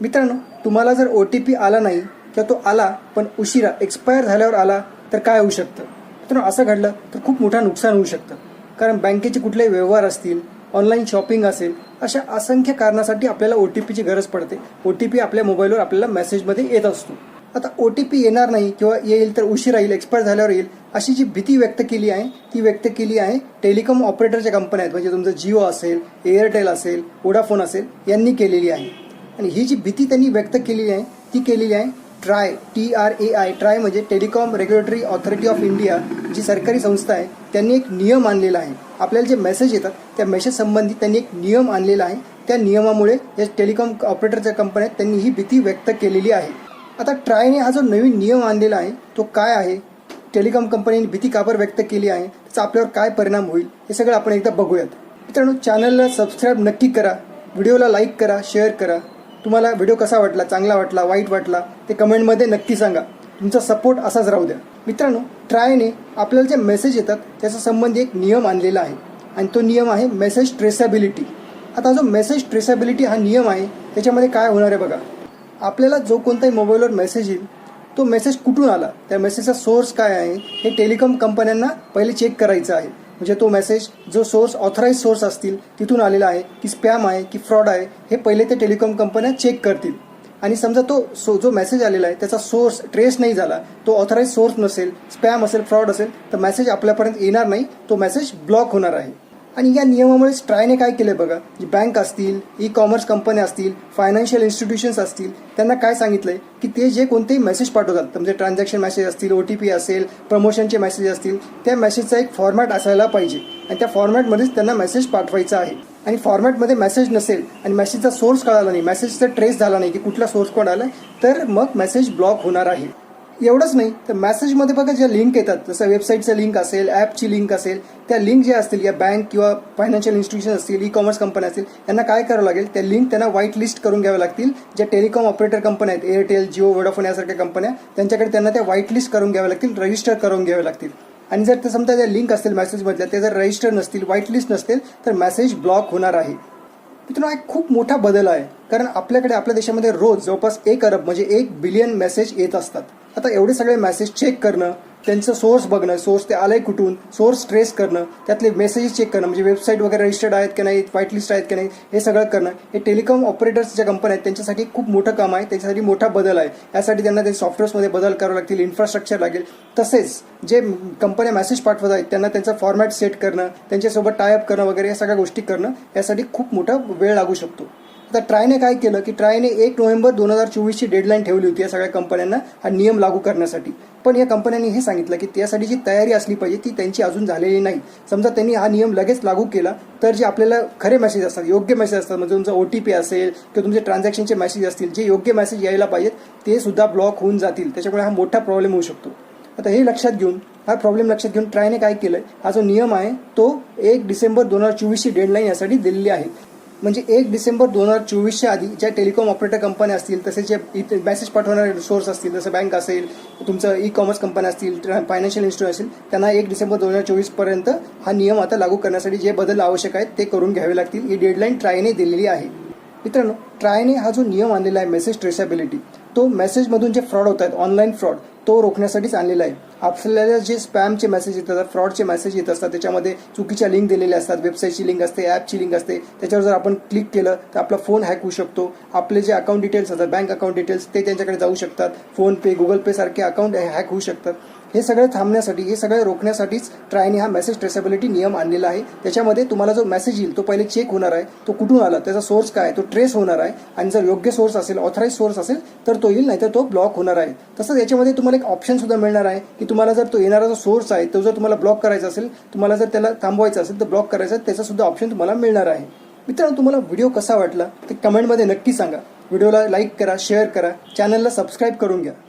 मित्रांनो तुम्हाला जर ओ टी पी आला नाही किंवा तो आला पण उशिरा एक्सपायर झाल्यावर आला तर काय होऊ शकतं? मित्रांनो असं घडलं तर खूप मोठं नुकसान होऊ शकतं. कारण बँकेचे कुठलेही व्यवहार असतील ऑनलाईन शॉपिंग असेल अशा असंख्य कारणासाठी आपल्याला ओ टी पीची गरज पडते. ओ टी पी आपल्या मोबाईलवर आपल्याला मेसेजमध्ये येत असतो. आता ओ टी पी येणार नाही किंवा येईल तर उशिरा येईल एक्सपायर झाल्यावर येईल अशी जी भीती व्यक्त केली आहे ती व्यक्त केली आहे टेलिकॉम ऑपरेटरच्या कंपन्या आहेत. म्हणजे तुमचं जिओ असेल एअरटेल असेल वोडाफोन असेल यांनी केलेली आहे. आणि ही जी भीती त्यांनी व्यक्त केलेली आहे ती केलेली आहे TRAI T R A I TRAI म्हणजे telecom regulatory authority of India जी सरकारी संस्था आहे त्यांनी एक नियम आणलेला आहे. आपल्याला जे मेसेज येतात त्या मेसेज संबंधी त्यांनी एक नियम आणलेला आहे. त्या नियमामुळे या टेलिकॉम ऑपरेटरच्या कंपन्या त्यांनी ही भीती व्यक्त केलेली आहे. आता ट्रायने हा जो नवीन नियम आणलेला आहे तो काय आहे? टेलिकॉम कंपनीने भीती काबर व्यक्त केली आहे? त्याचा आपल्यावर काय परिणाम होईल? हे सगळं आपण एकदा बघूयात. मित्रांनो चॅनलला सबस्क्राईब नक्की करा. व्हिडिओला लाईक करा शेअर करा. तुम्हाला व्हिडिओ कसा वाटला चांगला वाटला वाईट वाटला ते कमेंटमध्ये नक्की सांगा. तुमचा सपोर्ट असाच राहू द्या. मित्रांनो ट्रायने आपल्याला जे मेसेज येतात त्याचा संबंधी एक नियम आणलेला आहे. आणि तो नियम आहे मेसेज ट्रेसेबिलिटी आता जो मेसेज ट्रेसेबिलिटी हा नियम आहे त्याच्यामध्ये काय होणार आहे बघा. आपल्याला जो कोणताही मोबाईलवर मेसेज येईल तो मेसेज कुठून आला? त्या मेसेजचा सोर्स काय आहे? हे टेलिकॉम कंपन्यांना पहिले चेक करायचं आहे. म्हणजे तो मेसेज जो सोर्स ऑथराईज सोर्स असतील तिथून आलेला आहे की स्पॅम आहे की फ्रॉड आहे हे पहिले ते टेलिकॉम कंपन्या चेक करतील. आणि समजा तो सो जो मेसेज आलेला आहे त्याचा सोर्स ट्रेस नाही झाला तो ऑथराईज सोर्स नसेल स्पॅम असेल फ्रॉड असेल तर मेसेज आपल्यापर्यंत येणार नाही तो मेसेज ब्लॉक होणार आहे. आणि या नियमामुळे ट्रायने काय केलं बघा? जी बँक असतील ई कॉमर्स कंपन्या असतील फायनान्शियल इन्स्टिट्यूशन्स असतील त्यांना काय सांगितलंय? की ते जे कोणतेही मेसेज पाठवतात म्हणजे ट्रान्झॅक्शन मेसेज असतील ओ टी पी असेल प्रमोशनचे मेसेज असतील त्या मेसेजचा एक फॉर्मॅट असायला पाहिजे. आणि त्या फॉर्मॅटमध्येच त्यांना मेसेज पाठवायचा आहे. आणि फॉर्मॅटमध्ये मेसेज नसेल आणि मेसेजचा सोर्स कळाला नाही मेसेजचा ट्रेस झाला नाही की कुठला सोर्स कोण आला तर मग मेसेज ब्लॉक होणार आहे. एवढंच नाही तर मॅसेजमध्ये बघा ज्या लिंक येतात जसं वेबसाईटचं लिंक असेल ॲपची लिंक असेल त्या लिंक ज्या असतील या बँक किंवा फायनान्शियल इन्स्टिट्यूशन असतील ई कॉमर्स कंपन्या असतील यांना काय करावं लागेल? त्या लिंक त्यांना व्हाईट लिस्ट करून घ्याव्या लागतील. ज्या टेलिकॉम ऑपरेटर कंपन्या आहेत एअरटेल जिओ वोडाफोन यासारख्या कंपन्या त्यांच्याकडे त्यांना त्या व्हाईट लिस्ट करून घ्याव्या लागतील रजिस्टर करून घ्याव्या लागतील. आणि जर ते समजा त्या लिंक असतील मेसेजमधल्या ते जर रजिस्टर नसतील व्हाईट लिस्ट नसतील तर मेसेज ब्लॉक होणार आहे. मित्रांनो हा एक खूप मोठा बदल आहे. कारण आपल्याकडे आपल्या देशामध्ये रोज जवळपास एक अरब म्हणजे एक बिलियन मेसेज येत असतात. आता एवढे सगळे मेसेज चेक करणं त्यांचं सोर्स बघणं सोर्स ते आलंय कुठून सोर्स ट्रेस करणं त्यातले मेसेजेस चेक करणं म्हणजे वेबसाईट वगैरे रजिस्टर्ड आहेत की नाही व्हाईट लिस्ट आहेत की नाही हे सगळं करणं. हे टेलिकॉम ऑपरेटर्स ज्या कंपन्या आहेत त्यांच्यासाठी खूप मोठं काम आहे त्याच्यासाठी मोठा बदल आहे. यासाठी त्यांना ते सॉफ्टवेअर्समध्ये बदल करावे लागतील इन्फ्रास्ट्रक्चर लागेल. तसेच जे कंपन्या मेसेज पाठवत आहेत त्यांना त्यांचा फॉर्मॅट सेट करणं त्यांच्यासोबत टायअप करणं वगैरे या सगळ्या गोष्टी करणं यासाठी खूप मोठा वेळ लागू शकतो. आता ट्रायने काय केलं की ट्रायने एक नोव्हेंबर दोन हजार चोवीसची डेडलाईन ठेवली होती या सगळ्या कंपन्यांना हा नियम लागू करण्यासाठी. पण या कंपन्यांनी हे सांगितलं की त्यासाठी जी तयारी असली पाहिजे ती त्यांची अजून झालेली नाही. समजा त्यांनी हा नियम लगेच लागू केला तर जे आपल्याला खरे मेसेज असतात योग्य मेसेज असतात म्हणजे तुमचा ओ टी पी असेल किंवा तुमचे ट्रान्झॅक्शनचे मेसेज असतील जे योग्य मेसेज यायला पाहिजेत ते सुद्धा ब्लॉक होऊन जातील. त्याच्यामुळे हा मोठा प्रॉब्लेम होऊ शकतो. आता हे लक्षात घेऊन हा प्रॉब्लेम लक्षात घेऊन ट्रायने काय केलं हा जो नियम आहे तो एक डिसेंबर दोन हजार चोवीसची डेडलाईन यासाठी दिलेली आहे. म्हणजे एक डिसेंबर दोन हजार चोवीसच्या आधी ज्या टेलिकॉम ऑपरेटर कंपन्या असतील तसेच जे इथे मेसेज पाठवणारे सोर्स असतील जसं बँक असेल तुमचं ई कॉमर्स कंपन्या असतील फायनान्शियल इन्स्टिट्यूट असेल त्यांना एक डिसेंबर दोन हजार चोवीसपर्यंत हा नियम आता लागू करण्यासाठी जे बदल आवश्यक आहेत ते करून घ्यावे लागतील. ही डेडलाईन ट्रायने दिलेली आहे. मित्रांनो ट्रायने हा जो नियम आणलेला आहे मेसेज ट्रेसेबिलिटी तो मेसेजमधून जे फ्रॉड होत आहेत ऑनलाईन फ्रॉड तो रोखण्यासाठीच आणलेला आहे. आपल्याला जे स्पॅमचे मेसेज येतात फ्रॉडचे मेसेज येत असतात त्याच्यामध्ये चुकीच्या लिंक दिलेल्या असतात वेबसाईटची लिंक असते ॲपची लिंक असते त्याच्यावर जर आपण क्लिक केलं तर आपला फोन हॅक होऊ शकतो. आपले जे अकाउंट डिटेल्स असतात बँक अकाउंट डिटेल्स ते त्यांच्याकडे जाऊ शकतात. फोनपे गुगल पे सारखे अकाउंट हॅक होऊ शकतात. हे सगळं थांबण्यासाठी हे सगळं रोखण्यासाठीच ट्रायने हा मेसेज ट्रेसेबिलिटी नियम आणलेला आहे. त्याच्यामध्ये तुम्हाला जो मेसेज येईल तो पहिले चेक होणार आहे. तो कुठून आला त्याचा सोर्स काय तो ट्रेस होणार आहे. आणि जर योग्य सोर्स असेल ऑथराईज सोर्स असेल तर तो येईल नाही तर तो ब्लॉक होणार आहे. तसंच याच्यामध्ये तुम्हाला एक ऑप्शन सुद्धा मिळणार आहे की तुम्हाला जर तो येणारा जो सोर्स आहे तो जर तुम्हाला ब्लॉक करायचा असेल तुम्हाला जर त्याला थांबवायचा असेल तर ब्लॉक करायचा त्याचा सुद्धा ऑप्शन तुम्हाला मिळणार आहे. मित्रांनो तुम्हाला व्हिडिओ कसा वाटला ते कमेंटमध्ये नक्की सांगा. व्हिडिओला लाईक करा शेअर करा. चॅनलला सबस्क्राईब करून घ्या.